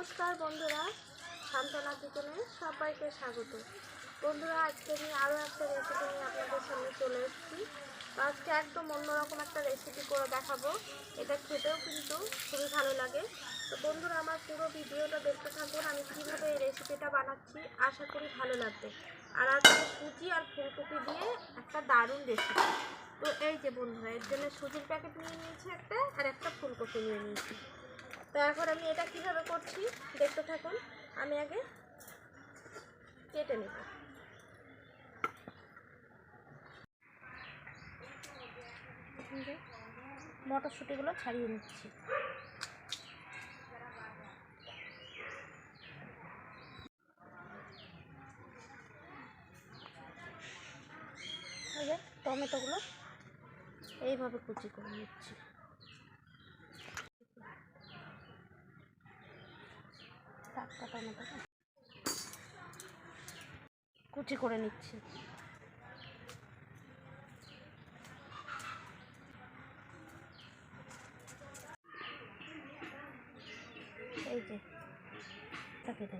নমস্কার বন্ধুরা সান্ত্বনা কিচেনে সবাইকে স্বাগত। বন্ধুরা, আজকে আমি আরও একটা রেসিপি নিয়ে আপনাদের সামনে চলে এসেছি। আজকে একদম অন্যরকম একটা রেসিপি করে দেখাবো। এটা খেতেও কিন্তু খুবই ভালো লাগে। তো বন্ধুরা, আমার পুরো ভিডিওটা দেখতে থাকুন, আমি কীভাবে এই রেসিপিটা বানাচ্ছি, আশা করি ভালো লাগবে। আর আজকে সুজি আর ফুলকপি দিয়ে একটা দারুণ রেসিপি তো এই যে বন্ধুরা, এর জন্য সুজির প্যাকেট নিয়ে নিয়েছি একটা, আর একটা ফুলকপি নিয়ে নিয়েছি। তো এখন আমি এটা কীভাবে করছি দেখতে থাকুন। আমি আগে কেটে নেব। মটরশুঁটিগুলো ছাড়িয়ে নিচ্ছি। টমেটোগুলো এইভাবে কুচি করে নিচ্ছি। টাটকা টমেটো কুচি করে নিচ্ছি। এই যে কেটে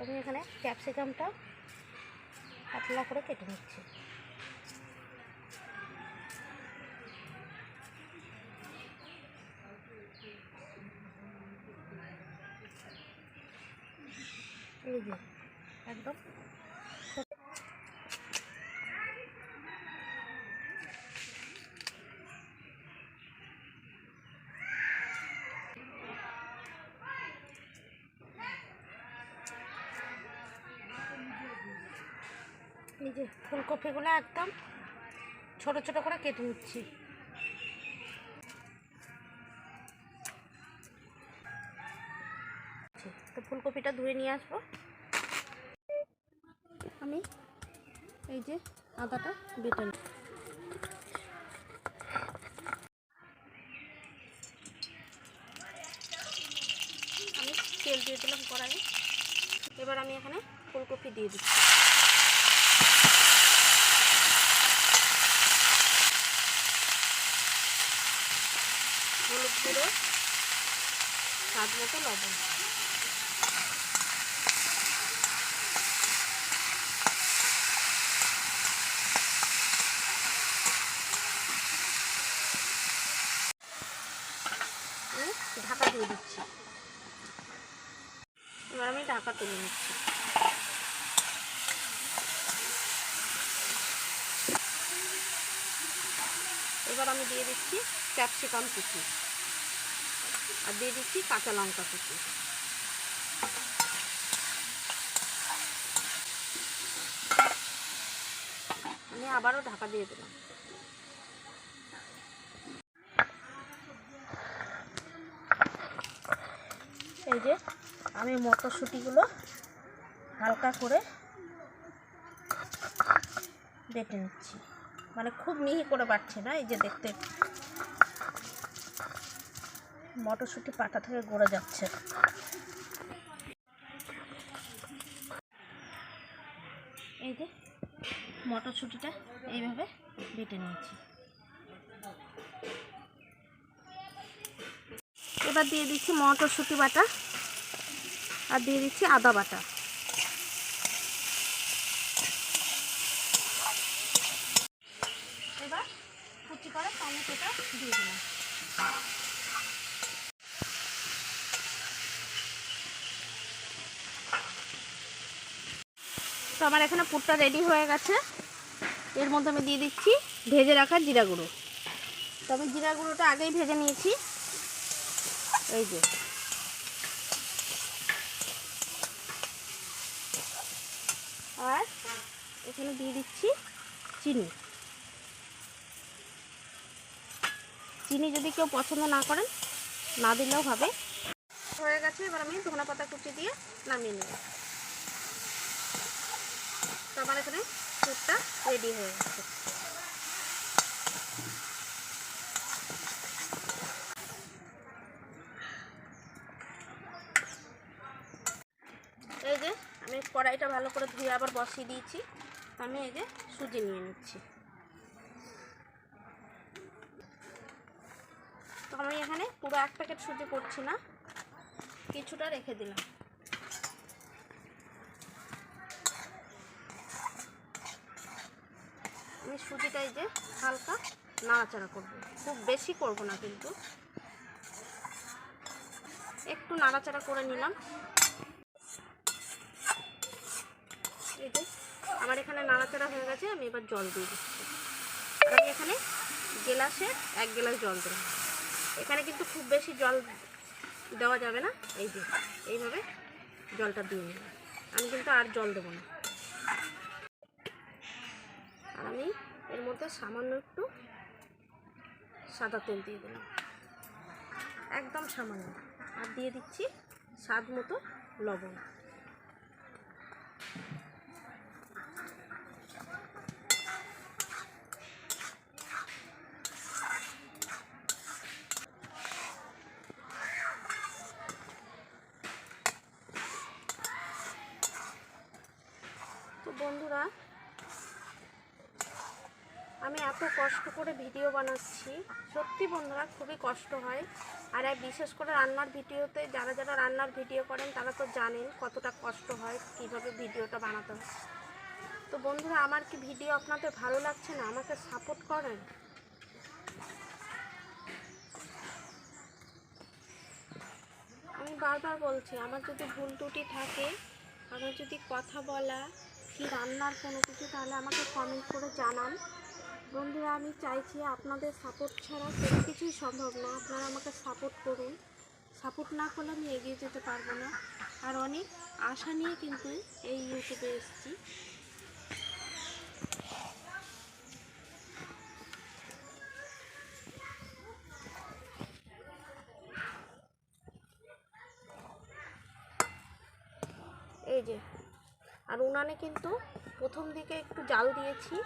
আমি এখানে ক্যাপসিকামটা পাতলা করে কেটে নিচ্ছি। একদম ছোট এই যে ফুলকপিগুলো একদম ছোট ছোট করে কেটে নিচ্ছি। তো ফুলকপিটা ধুয়ে নিয়ে আসব। আমি এই যে আদাটা বেটে নেব আমি তেল দিয়ে দিলাম কড়াইয়ে। এবার আমি এখানে ফুলকপি দিয়ে দিচ্ছি। হলুদ গুঁড়ো স্বাদ মতো লবণ। ঢাকা দিয়ে দিচ্ছি। এবার আমি ঢাকা তুলে নিচ্ছি এবার আমি দিয়ে দিচ্ছি ক্যাপসিকাম কুচি। আর দিয়ে দিচ্ছি কাঁচা লঙ্কা কুচি। আমি আবারও ঢাকা দিয়ে দিলাম। এই যে আমি মটরশুঁটিগুলো হালকা করে বেটে নিচ্ছি। মানে খুব মিহি করে বাড়ছে না, এই যে দেখতে মটরশুঁটি পাতা থেকে গড়ে যাচ্ছে। এই যে মটরশুঁটিটা এইভাবে বেটে নিয়েছি। এবার দিয়ে দিচ্ছি মটরশুঁটি বাটা আর দিয়ে দিচ্ছি আদা বাটা এবার কুচি করে টমেটোটা দিয়ে দিলাম তো আমার এখানে পুরটা রেডি হয়ে গেছে। এর মধ্যে আমি দিয়ে দিচ্ছি ভেজে রাখা জিরা গুঁড়ো। তো আমি জিরা গুঁড়োটা আগেই ভেজে নিয়েছি। এই যে। আর এখানে দিয়ে দিচ্ছি চিনি। চিনি যদি কেউ পছন্দ না করেন, না দিলেও হবে। হয়ে গেছে, এবার আমি ধনে পাতা কুচি দিয়ে নামিয়ে নেব। আমার এখানে স্যুপটা রেডি হয়ে গেছে। এই যে, আমি কড়াইটা ভালো করে ধুয়ে আবার বসিয়ে দিয়েছি। আমি এই যে সুজি নিয়ে নিচ্ছি। তো আমি এখানে পুরো এক প্যাকেট সুজি করছি না, কিছুটা রেখে দিলাম। আমি সুজিটা এই যে হালকা নাড়াচাড়া করব। খুব বেশি করব না কিন্তু। একটু নাড়াচাড়া করে নিলাম। এই যে, আমার এখানে নাড়াচাড়া হয়ে গেছে, আমি এবার জল দিয়ে দিচ্ছি। আমি এখানে গেলাসে এক গেলাস জল দিলাম। এখানে কিন্তু খুব বেশি জল দেওয়া যাবে না। এই যে, এইভাবে জলটা দিয়ে নিলাম। আমি কিন্তু আর জল দেবো না। আর আমি এর মধ্যে সামান্য একটু সাদা তেল দিয়ে দিলাম। একদম সামান্য। আর দিয়ে দিচ্ছি স্বাদ মতো লবণ। তো বন্ধুরা আমি এত কষ্ট করে ভিডিও বানাচ্ছি। সত্যি বন্ধুরা, খুবই কষ্ট হয়। আর এই বিশেষ করে রান্নার ভিডিওতে যারা যারা রান্নার ভিডিও করেন, তারা তো জানেন কতটা কষ্ট হয় কীভাবে ভিডিওটা বানাতে হয়। তো বন্ধুরা, আমার কি ভিডিও আপনাদের ভালো লাগছে না? আমাকে সাপোর্ট করেন। আমি বারবার বলছি, আমার যদি ভুল ত্রুটি থাকে, আমার যদি কথা বলা, কি রান্নার কোনো কিছু, তাহলে আমাকে কমেন্ট করে জানান। বন্ধুরা, আমি চাইছি আপনাদের সাপোর্ট ছাড়া কোনো কিছুই সম্ভব না। আপনারা আমাকে সাপোর্ট করুন। সাপোর্ট না করলে আমি এগিয়ে যেতে পারব না। আর অনেক আশা নিয়ে কিন্তু এই ইউটিউবে এসেছি। এই যে, আর উনানে কিন্তু প্রথম দিকে একটু জাল দিয়েছি।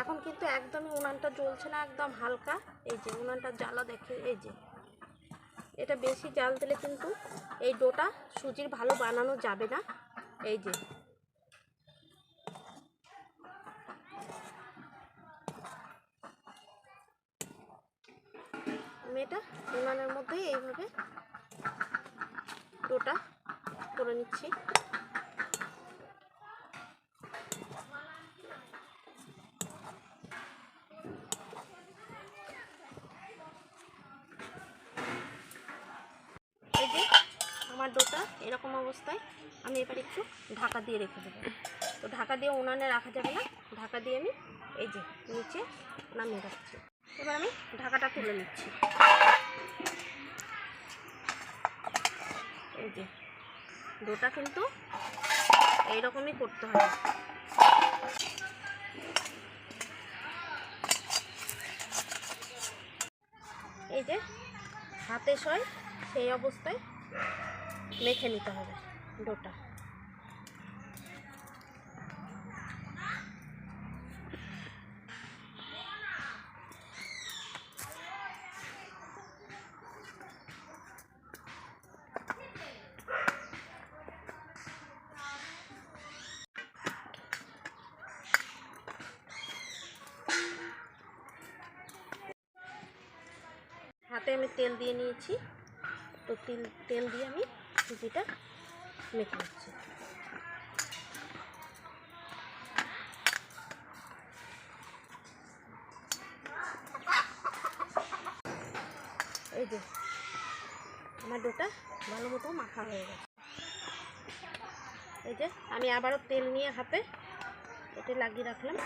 এখন কিন্তু একদমই উনানটা জ্বলছে না, একদম হালকা। এই যে, উনানটা জ্বালা দেখে, এই যে। এটা বেশি জাল দিলে কিন্তু এই ডোটা সুজির ভালো বানানো যাবে না। এই যে। মেয়েটা উনানের মধ্যেই এইভাবে ডোটা করে নিচ্ছি এই যে আমার ডোটা এরকম অবস্থায় আমি এবার একটু ঢাকা দিয়ে রেখে দেবো। তো ঢাকা দিয়ে উনানে রাখা যাবে না। ঢাকা দিয়ে আমি এই যে নিচে নামিয়ে রাখছি। এবার আমি ঢাকাটা তুলে নিচ্ছি। এই যে ডোটা কিন্তু এইরকমই করতে হবে। এই যে হাতে সয় সেই অবস্থায় মেখে নিতে হবে ডোটা। হাতে আমি তেল দিয়ে নিয়েছি। তো তেল তেল দিয়ে আমি সুজিটা মেখে নিচ্ছি। এই যে, আমার ডোটা ভালো মতো মাখা হয়ে গেছে। এই যে, আমি আবারও তেল নিয়ে হাতে এটা লাগিয়ে রাখলাম।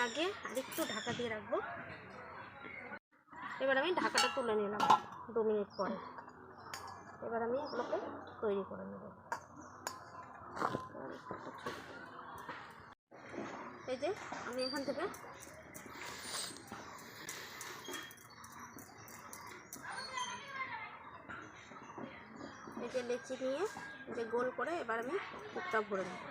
লাগিয়ে আরেকটু ঢাকা দিয়ে রাখব। এবার আমি ঢাকাটা তুলে নিলাম দু মিনিট পরে। এবার আমি এগুলোকে তৈরি করে নেব। এই যে আমি এখান থেকে এই যে লেচি নিয়ে যে গোল করে এবার আমি কুকটা ভরে নেব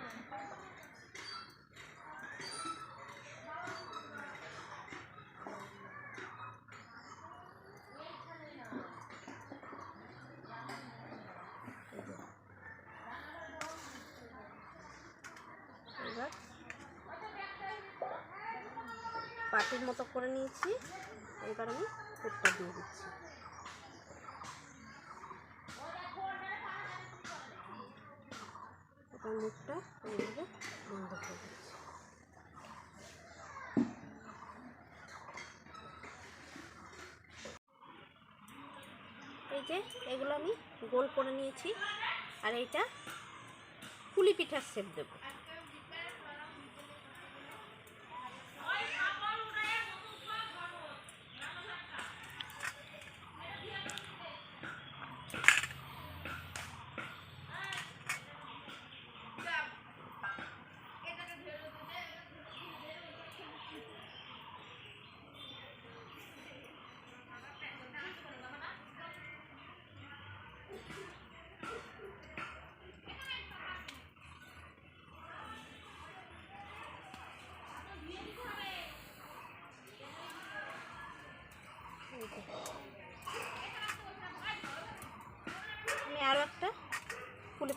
এই যে। বাটির মতো করে নিয়েছি। এবার আমি পুরটা দিয়ে দিচ্ছি। এবার মুখটা এইভাবে বন্ধ করে দিচ্ছি। এই যে এগুলো আমি গোল করে নিয়েছি। আর এইটা পুলি পিঠার শেপ দেবো এই যে। আমি আরও একটা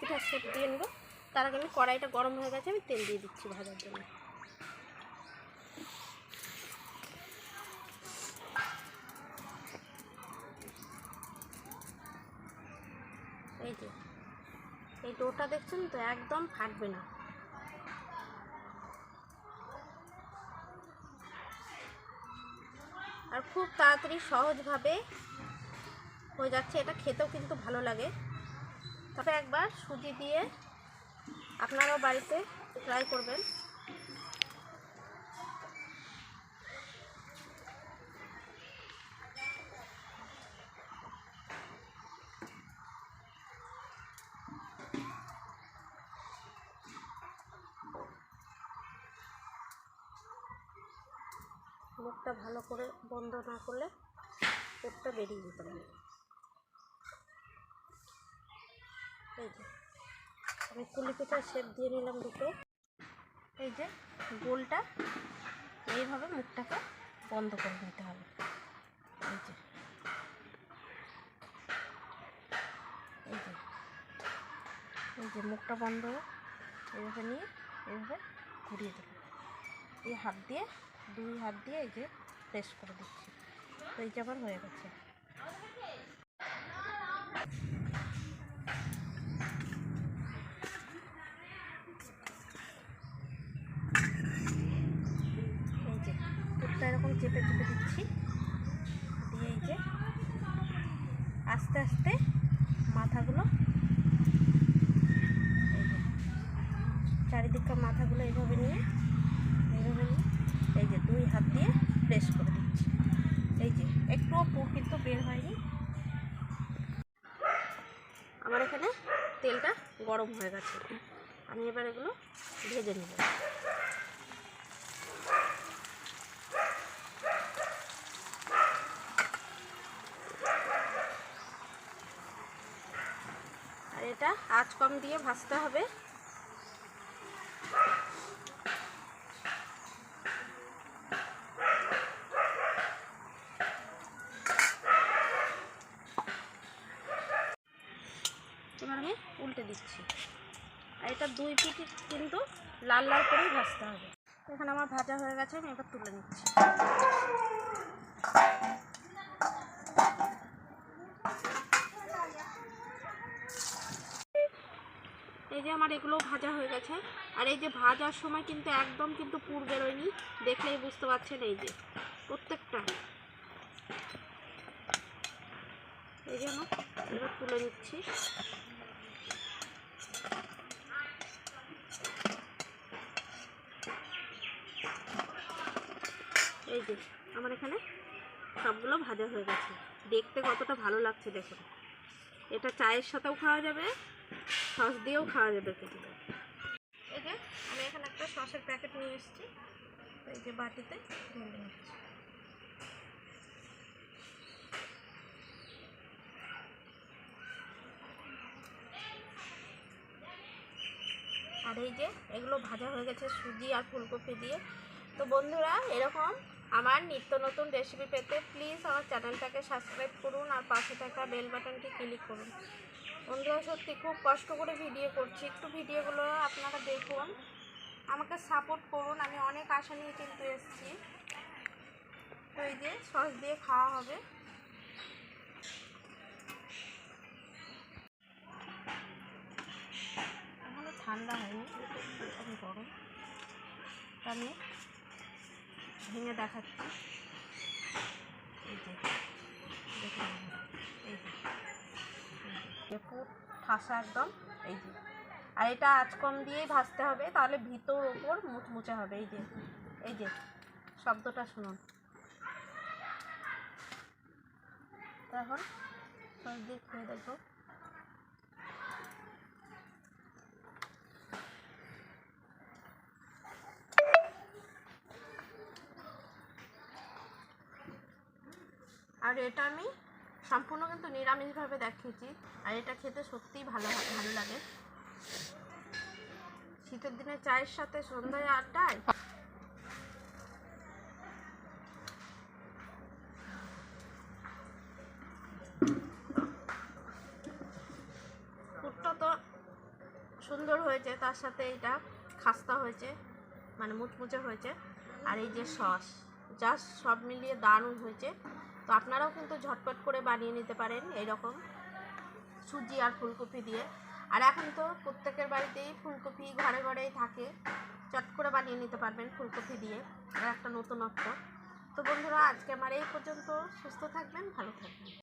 পিঠার শেপ দিয়ে নেব। তার আগে আমি কড়াইটা গরম হয়ে গেছে, আমি তেল দিয়ে দিচ্ছি ভাজার জন্য। এই যে, এই ডোটা দেখছেন তো, একদম ফাটবে না। আর খুব তাড়াতাড়ি সহজভাবে হয়ে যাচ্ছে, এটা খেতেও কিন্তু ভালো লাগে। তবে একবার সুজি দিয়ে আপনারাও বাড়িতে ট্রাই করবেন। মুখটা ভালো করে বন্ধ না করলে পেটটা বেরিয়ে যেতে পারে। এই যে, আমি কুলি পিঠার শেপ দিয়ে নিলাম দুটো। এই যে, গোলটা, এইভাবে মুখটাকে বন্ধ করে নিতে হবে। এই যে এই যে এই যে মুখটা বন্ধ এইভাবে নিয়ে এইভাবে ঘুরিয়ে দেবো এই হাত দিয়ে, দুই হাত দিয়ে এই যে প্রেস করে দিচ্ছি। তো এই যে আমার হয়ে গেছে এই যে পুরটা এরকম চেপে চেপে দিচ্ছি। দিয়ে এই যে আস্তে আস্তে মাথাগুলো চারিদিককার মাথাগুলো এইভাবে নিয়ে এইভাবে নিয়ে এই যে দুই হাত দিয়ে প্রেস করে দিচ্ছি। এই যে একটুও পুর কিন্তু বের হয়নি। আমার এখানে তেলটা গরম হয়ে গেছে। আমি এবার এগুলো ভেজে নেব। এটা আঁচ কম দিয়ে ভাজতে হবে। এবার আমি উল্টে দিচ্ছি। আর এটা দুই পিঠি কিন্তু লাল লাল করেই ভাজতে হবে। এখানে আমার ভাজা হয়ে গেছে, আমি এবার তুলে নিচ্ছি। আমার এগুলো ভাজা হয়ে গেছে। আর এই যে ভাজার সময় কিন্তু একদম কিন্তু পুর বেরোয়নি। দেখলেই বুঝতে পারছেন এই যে, প্রত্যেকটা। এই যে আমার, এবার তুলে নিচ্ছি। এই যে, আমার এখানে সবগুলো ভাজা হয়ে গেছে। দেখতে কতটা ভালো লাগছে দেখুন। এটা চায়ের সাথেও খাওয়া যাবে। সস দিয়েও খাওয়া যাবে কিন্তু এই যে, আমি এখানে একটা সসের প্যাকেট নিয়ে এসেছি। এই যে বাটিতে ঢেলে আর এই যে, এগুলো ভাজা হয়ে গেছে সুজি আর ফুলকপি দিয়ে। তো বন্ধুরা, এরকম আমার নিত্য নতুন রেসিপি পেতে প্লিজ আমার চ্যানেলটাকে সাবস্ক্রাইব করুন আর পাশে থাকা বেল বাটনটি ক্লিক করুন। বন্ধুরা, সত্যি খুব কষ্ট করে ভিডিও করছি। একটু ভিডিওগুলো আপনারা দেখুন। আমাকে সাপোর্ট করুন, আমি অনেক আশা নিয়ে কিন্তু এসেছি। তো এই যে সস দিয়ে খাওয়া হবে। এখনও ঠান্ডা হয়নি এখন গরম। আমি ভেঙে দেখাচ্ছি। এই যে, দেখুন। দেখো ঠাসা একদম, এই যে। আর এটা আঁচকম দিয়েই ভাজতে হবে, তাহলে ভিতর ওপর মুচমুচে হবে, এই যে। এই যে, শব্দটা শুনুন। এখন সস দিয়ে খেয়ে দেখো আর এটা আমি সম্পূর্ণ কিন্তু নিরামিষভাবে দেখিয়েছি। আর এটা খেতে সত্যিই ভালো ভালো লাগে। শীতের দিনে চায়ের সাথে সন্ধ্যায় আড্ডায় পুরটা তো সুন্দর হয়েছে, তার সাথে এটা খাস্তা হয়েছে মানে মুচমুচে হয়েছে। আর এই যে সস, জাস্ট সব মিলিয়ে দারুণ হয়েছে। তো আপনারাও কিন্তু ঝটপট করে বানিয়ে নিতে পারেন এরকম সুজি আর ফুলকপি দিয়ে। আর এখন তো প্রত্যেকের বাড়িতেই ফুলকপি ঘরে ঘরেই থাকে। চট করে বানিয়ে নিতে পারবেন ফুলকপি দিয়ে। আর একটা নতুনত্ব। তো বন্ধুরা, আজকে আমার এই পর্যন্ত। সুস্থ থাকবেন, ভালো থাকবেন।